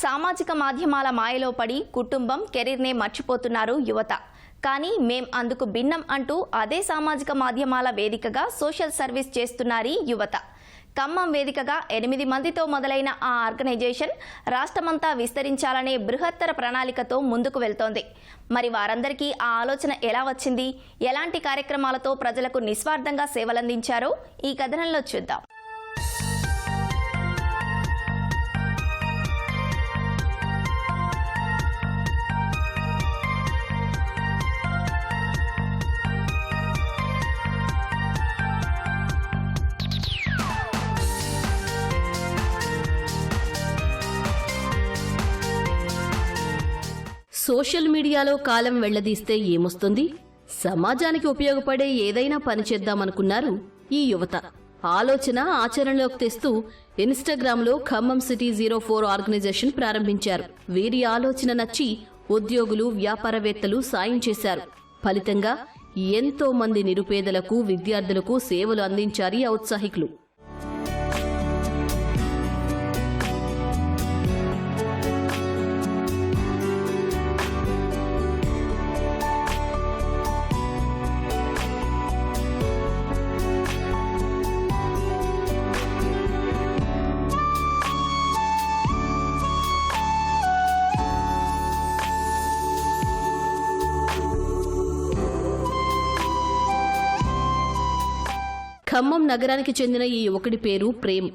సామాజిక మాధ్యమాల మాయలో పడి కుటుంబం కెరీర్నే మర్చిపోతున్నారు యువత. కానీ మేం అందుకు భిన్నం అంటూ అదే సామాజిక మాధ్యమాల వేదికగా సోషల్ సర్వీస్ చేస్తున్నారు యువత. ఖమ్మం వేదికగా ఎనిమిది మందితో మొదలైన ఆ ఆర్గనైజేషన్ రాష్ట్రమంతా విస్తరించాలనే బృహత్తర ప్రణాళికతో ముందుకు వెళ్తోంది. మరి వారందరికీ ఆ ఆలోచన ఎలా వచ్చింది? ఎలాంటి కార్యక్రమాలతో ప్రజలకు నిస్వార్థంగా సేవలందించారో ఈ కథనంలో చూద్దాం. సోషల్ మీడియాలో కాలం వెళ్ళదీస్తే ఏమొస్తుంది? సమాజానికి ఉపయోగపడే ఏదైనా పని చేద్దామనుకున్నారు ఈ యువత. ఆలోచన ఆచరణలోకి తెస్తూ ఇన్స్టాగ్రామ్లో Khammam city zero four organisation ప్రారంభించారు. వీరి ఆలోచన నచ్చి ఉద్యోగులు వ్యాపారవేత్తలు సాయం చేశారు. ఫలితంగా ఎంతో మంది నిరుపేదలకు విద్యార్థులకు సేవలు అందించారు ఔత్సాహికులు. ఖమ్మం నగరానికి చెందిన ఈ యువకుడి పేరు ప్రేమ్.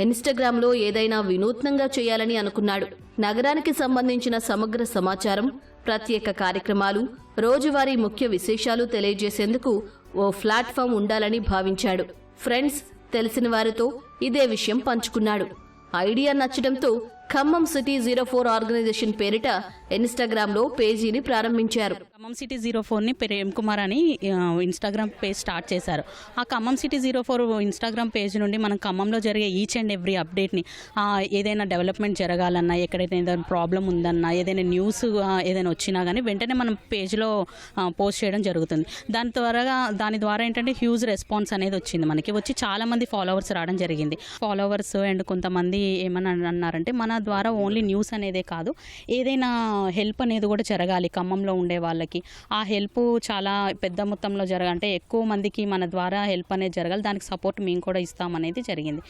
ఇన్స్టాగ్రామ్లో ఏదైనా వినూత్నంగా చేయాలని అనుకున్నాడు. నగరానికి సంబంధించిన సమగ్ర సమాచారం ప్రత్యేక కార్యక్రమాలు రోజువారీ ముఖ్య విశేషాలు తెలియజేసేందుకు ఓ ప్లాట్ఫామ్ ఉండాలని భావించాడు. ఫ్రెండ్స్ తెలిసిన వారితో ఇదే విషయం పంచుకున్నాడు. Idea నచ్చడంతో Khammam city zero four organisation పేరిట ఇన్స్టాగ్రామ్లో పేజీని ప్రారంభించారు. ఖమ్మం సిటీ జీరో ఫోర్ని ప్రేమ్ కుమార్ అని ఇన్స్టాగ్రామ్ పేజ్ స్టార్ట్ చేశారు. ఆ Khammam city zero four Instagram page నుండి మనం ఖమ్మంలో జరిగే ఈచ్ అండ్ ఎవ్రీ అప్డేట్ని ఏదైనా డెవలప్మెంట్ జరగాలన్నా ఎక్కడైనా ఏదైనా ప్రాబ్లం ఉందన్నా ఏదైనా న్యూస్ ఏదైనా వచ్చినా కానీ వెంటనే మనం పేజ్లో పోస్ట్ చేయడం జరుగుతుంది. దాని ద్వారా దాని ద్వారా ఏంటంటే హ్యూజ్ రెస్పాన్స్ అనేది వచ్చింది మనకి. వచ్చి చాలా మంది ఫాలోవర్స్ రావడం జరిగింది. ఫాలోవర్స్ అండ్ కొంతమంది ఏమని అన్నారంటే మన ద్వారా ఓన్లీ న్యూస్ అనేదే కాదు ఏదైనా హెల్ప్ అనేది కూడా జరగాలి ఖమ్మంలో ఉండే వాళ్ళకి. ఆ హెల్ప్ చాలా పెద్ద మొత్తంలో జరగ అంటే ఎక్కువ మందికి మన ద్వారా హెల్ప్ అనేది జరగాలి. దానికి సపోర్ట్ మేము కూడా ఇస్తామనేది జరిగింది.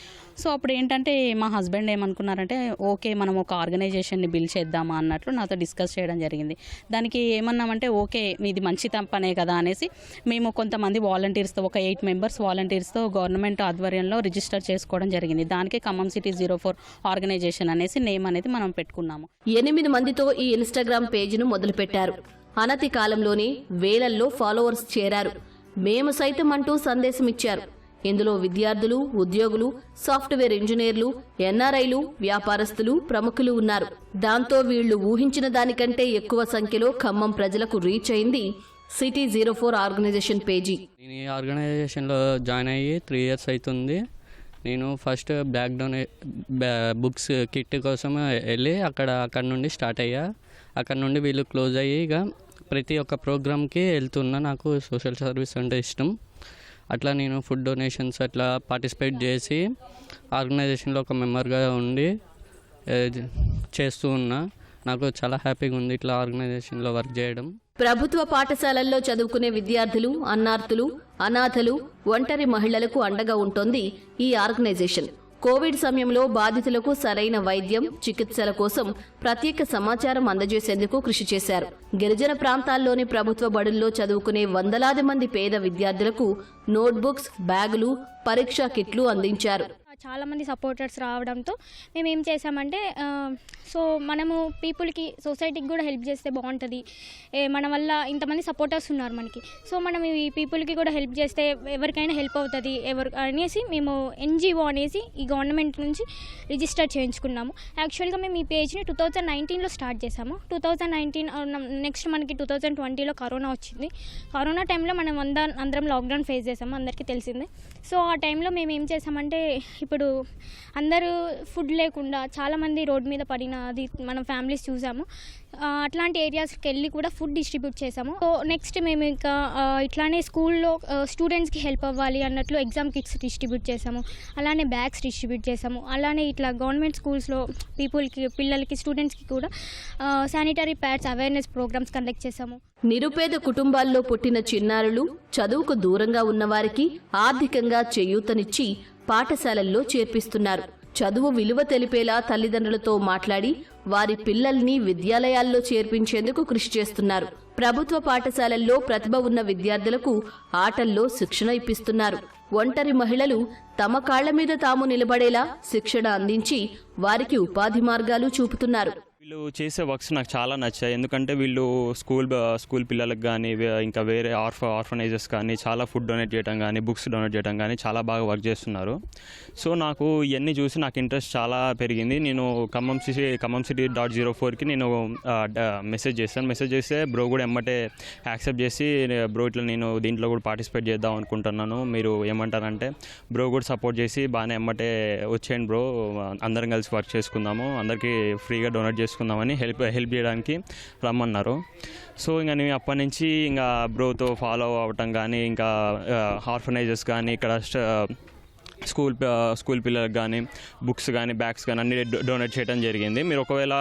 సో అప్పుడు ఏంటంటే మా హస్బెండ్ ఏమనుకున్నారంటే ఓకే మనం ఒక ఆర్గనైజేషన్ని బిల్ చేద్దామా అన్నట్లు నాతో డిస్కస్ చేయడం జరిగింది. దానికి ఏమన్నామంటే ఓకే ఇది మంచి పనే కదా అనేసి మేము కొంతమంది వాలంటీర్స్తో ఒక ఎయిట్ మెంబర్స్ వాలంటీర్స్తో గవర్నమెంట్ ఆధ్వర్యంలో రిజిస్టర్ చేసుకోవడం జరిగింది. దానికే Khammam city zero four organisation అనేసి నేమ్ అనేది మనం పెట్టుకున్నాము. ఎనిమిది మందితో ఈ ఇన్స్టాగ్రామ్ పేజీను మొదలుపెట్టారు. అనతి కాలంలోనే వేలల్లో ఫాలోవర్స్ చేరారు. మేము సైతం అంటూ సందేశం ఇచ్చారు. ఇందులో విద్యార్థులు ఉద్యోగులు సాఫ్ట్వేర్ ఇంజనీర్లు ఎన్ఆర్ఐలు వ్యాపారస్తులు ప్రముఖులు ఉన్నారు. దాంతో వీళ్ళు ఊహించిన దానికంటే ఎక్కువ సంఖ్యలో ఖమ్మం ప్రజలకు రీచ్ అయింది సిటీ జీరో ఫోర్ ఆర్గనైజేషన్ పేజీ నేను ఈ ఆర్గనైజేషన్లో జాయిన్ అయ్యి త్రీ ఇయర్స్ అవుతుంది. నేను first back down books kit కోసం వెళ్ళి అక్కడ అక్కడ నుండి స్టార్ట్ అయ్యా. అక్కడ నుండి వీళ్ళు క్లోజ్ అయ్యి ఇక ప్రతి ఒక్క ప్రోగ్రామ్కి వెళ్తున్నా నాకు సోషల్ సర్వీస్ అంటే ఇష్టం. అట్లా నేను ఫుడ్ డొనేషన్స్ అట్లా పార్టిసిపేట్ చేసి ఆర్గనైజేషన్లో ఒక మెంబర్గా ఉండి చేస్తూ ఉన్నా. నాకు చాలా హ్యాపీగా ఉంది ఇట్లా ఆర్గనైజేషన్లో వర్క్ చేయడం. ప్రభుత్వ పాఠశాలల్లో చదువుకునే విద్యార్థులు అన్నార్థులు అనాథలు ఒంటరి మహిళలకు అండగా ఉంటోంది ఈ ఆర్గనైజేషన్. కోవిడ్ సమయంలో బాధితులకు సరైన వైద్యం చికిత్సల కోసం ప్రత్యేక సమాచారం అందజేసేందుకు కృషి చేశారు. గిరిజన ప్రాంతాల్లోని ప్రభుత్వ బడుల్లో చదువుకునే వందలాది మంది పేద విద్యార్థులకు నోట్బుక్స్ బ్యాగులు పరీక్షా కిట్లు అందించారు. చాలామంది సపోర్టర్స్ రావడంతో మేము ఏం చేసామంటే సో మనము పీపుల్కి సొసైటీకి కూడా హెల్ప్ చేస్తే బాగుంటుంది. ఏ, మన వల్ల ఇంతమంది సపోర్టర్స్ ఉన్నారు మనకి. సో మనం ఈ పీపుల్కి కూడా హెల్ప్ చేస్తే ఎవరికైనా హెల్ప్ అవుతుంది ఎవరు అనేసి మేము ఎన్జిఓ అనేసి ఈ గవర్నమెంట్ నుంచి రిజిస్టర్ చేయించుకున్నాము. యాక్చువల్గా మేము ఈ పేజ్ని టూ థౌజండ్ నైన్టీన్లో స్టార్ట్ చేసాము టూ థౌజండ్ నైన్టీన్ నెక్స్ట్ మనకి టూ థౌజండ్ ట్వంటీలో కరోనా వచ్చింది. కరోనా టైంలో మనం అంద అందరం లాక్డౌన్ ఫేస్ చేసాము అందరికీ తెలిసిందే. సో ఆ టైంలో మేము ఏం చేసామంటే ఇప్పుడు అందరూ ఫుడ్ లేకుండా చాలామంది రోడ్ మీద పడిన అది మనం ఫ్యామిలీస్ చూసాము. అట్లాంటి ఏరియాస్కి వెళ్ళి కూడా ఫుడ్ డిస్ట్రిబ్యూట్ చేసాము సో నెక్స్ట్ మేము ఇంకా ఇట్లానే స్కూల్లో స్టూడెంట్స్కి హెల్ప్ అవ్వాలి అన్నట్లు ఎగ్జామ్ కిట్స్ డిస్ట్రిబ్యూట్ చేసాము అలానే బ్యాగ్స్ డిస్ట్రిబ్యూట్ చేసాము అలానే ఇట్లా గవర్నమెంట్ స్కూల్స్లో పీపుల్కి పిల్లలకి స్టూడెంట్స్కి కూడా sanitary pads awareness programmes conduct చేసాము నిరుపేద కుటుంబాల్లో పుట్టిన చిన్నారులు చదువుకు దూరంగా ఉన్నవారికి ఆర్థికంగా చేయూతనిచ్చి పాఠశాలల్లో చేర్పిస్తున్నారు. చదువు విలువ తెలిపేలా తల్లిదండ్రులతో మాట్లాడి వారి పిల్లల్ని విద్యాలయాల్లో చేర్పించేందుకు కృషి చేస్తున్నారు. ప్రభుత్వ పాఠశాలల్లో ప్రతిభ ఉన్న విద్యార్థులకు ఆటల్లో శిక్షణ ఇప్పిస్తున్నారు. ఒంటరి మహిళలు తమ కాళ్ళ మీద తాము నిలబడేలా శిక్షణ అందించి వారికి ఉపాధి మార్గాలు చూపుతున్నారు. వీళ్ళు చేసే వర్క్స్ నాకు చాలా నచ్చాయి. ఎందుకంటే వీళ్ళు స్కూల్ స్కూల్ పిల్లలకు కానీ ఇంకా వేరే ఆర్ఫ ఆర్ఫనైజెస్ కానీ చాలా ఫుడ్ డొనేట్ చేయడం కానీ బుక్స్ డొనేట్ చేయడం కానీ చాలా బాగా వర్క్ చేస్తున్నారు. సో నాకు ఇవన్నీ చూసి నాకు ఇంట్రెస్ట్ చాలా పెరిగింది. నేను Khammam city Khammam city dot zero ఫోర్కి నేను మెసేజ్ చేశాను. మెసేజ్ చేస్తే బ్రో కూడా ఎమ్మటే యాక్సెప్ట్ చేసి బ్రో ఇట్లా నేను దీంట్లో కూడా పార్టిసిపేట్ చేద్దాం అనుకుంటున్నాను. మీరు ఏమంటారంటే బ్రో కూడా సపోర్ట్ చేసి బాగానే ఎమ్మటే వచ్చేయండి బ్రో. అందరం కలిసి వర్క్ చేసుకుందాము. అందరికీ ఫ్రీగా డొనేట్ చేసుకుందామని హెల్ప్ హెల్ప్ చేయడానికి రమ్మన్నారు. సో ఇంకా నేను అప్పటి నుంచి ఇంకా బ్రోతో ఫాలో అవ్వటం కానీ ఇంకా ఆర్ఫనైజెస్ కానీ ఇక్కడ స్ట- స్కూల్ స్కూల్ పిల్లలకు కానీ బుక్స్ కానీ బ్యాగ్స్ కానీ అన్ని డొనేట్ చేయడం జరిగింది. మీరు ఒకవేళ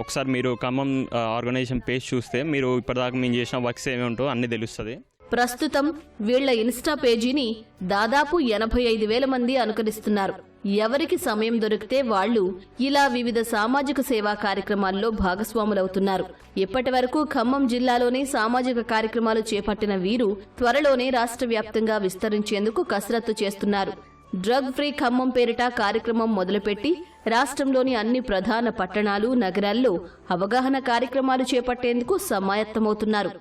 ఒకసారి మీరు ఖమ్మం ఆర్గనైజేషన్ పేజ్ చూస్తే మీరు ఇప్పటిదాకా మేము చేసిన వర్క్స్ ఏమి ఉంటో అన్నీ తెలుస్తుంది. ప్రస్తుతం వీళ్ళ ఇన్స్టా పేజీని దాదాపు ఎనభై ఐదు వేల మంది అనుకరిస్తున్నారు. ఎవరికి సమయం దొరికితే వాళ్ళు ఇలా వివిధ సామాజిక సేవా కార్యక్రమాల్లో భాగస్వాములవుతున్నారు. ఇప్పటి వరకు ఖమ్మం జిల్లాలోనే సామాజిక కార్యక్రమాలు చేపట్టిన వీరు త్వరలోనే రాష్ట్ర వ్యాప్తంగా విస్తరించేందుకు కసరత్తు చేస్తున్నారు. డ్రగ్ ఫ్రీ ఖమ్మం పేరిట కార్యక్రమం మొదలుపెట్టి రాష్ట్రంలోని అన్ని ప్రధాన పట్టణాలు నగరాల్లో అవగాహన కార్యక్రమాలు చేపట్టేందుకు సమాయత్తమవుతున్నారు.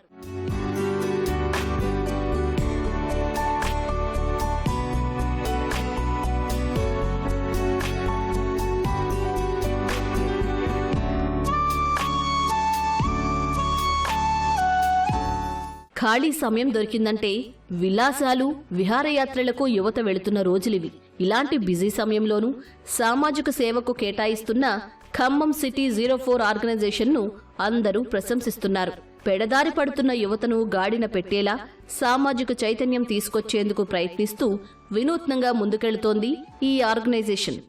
ఖాళీ సమయం దొరికిందంటే విలాసాలు విహారయాత్రలకు యువత వెళుతున్న రోజులివి. ఇలాంటి బిజీ సమయంలోనూ సామాజిక సేవకు కేటాయిస్తున్న ఖమ్మం సిటీ జీరో ఫోర్ ఆర్గనైజేషన్ను అందరూ ప్రశంసిస్తున్నారు. పెడదారి పడుతున్న యువతను గాడిన పెట్టేలా సామాజిక చైతన్యం తీసుకొచ్చేందుకు ప్రయత్నిస్తూ వినూత్నంగా ముందుకెళుతోంది ఈ ఆర్గనైజేషన్.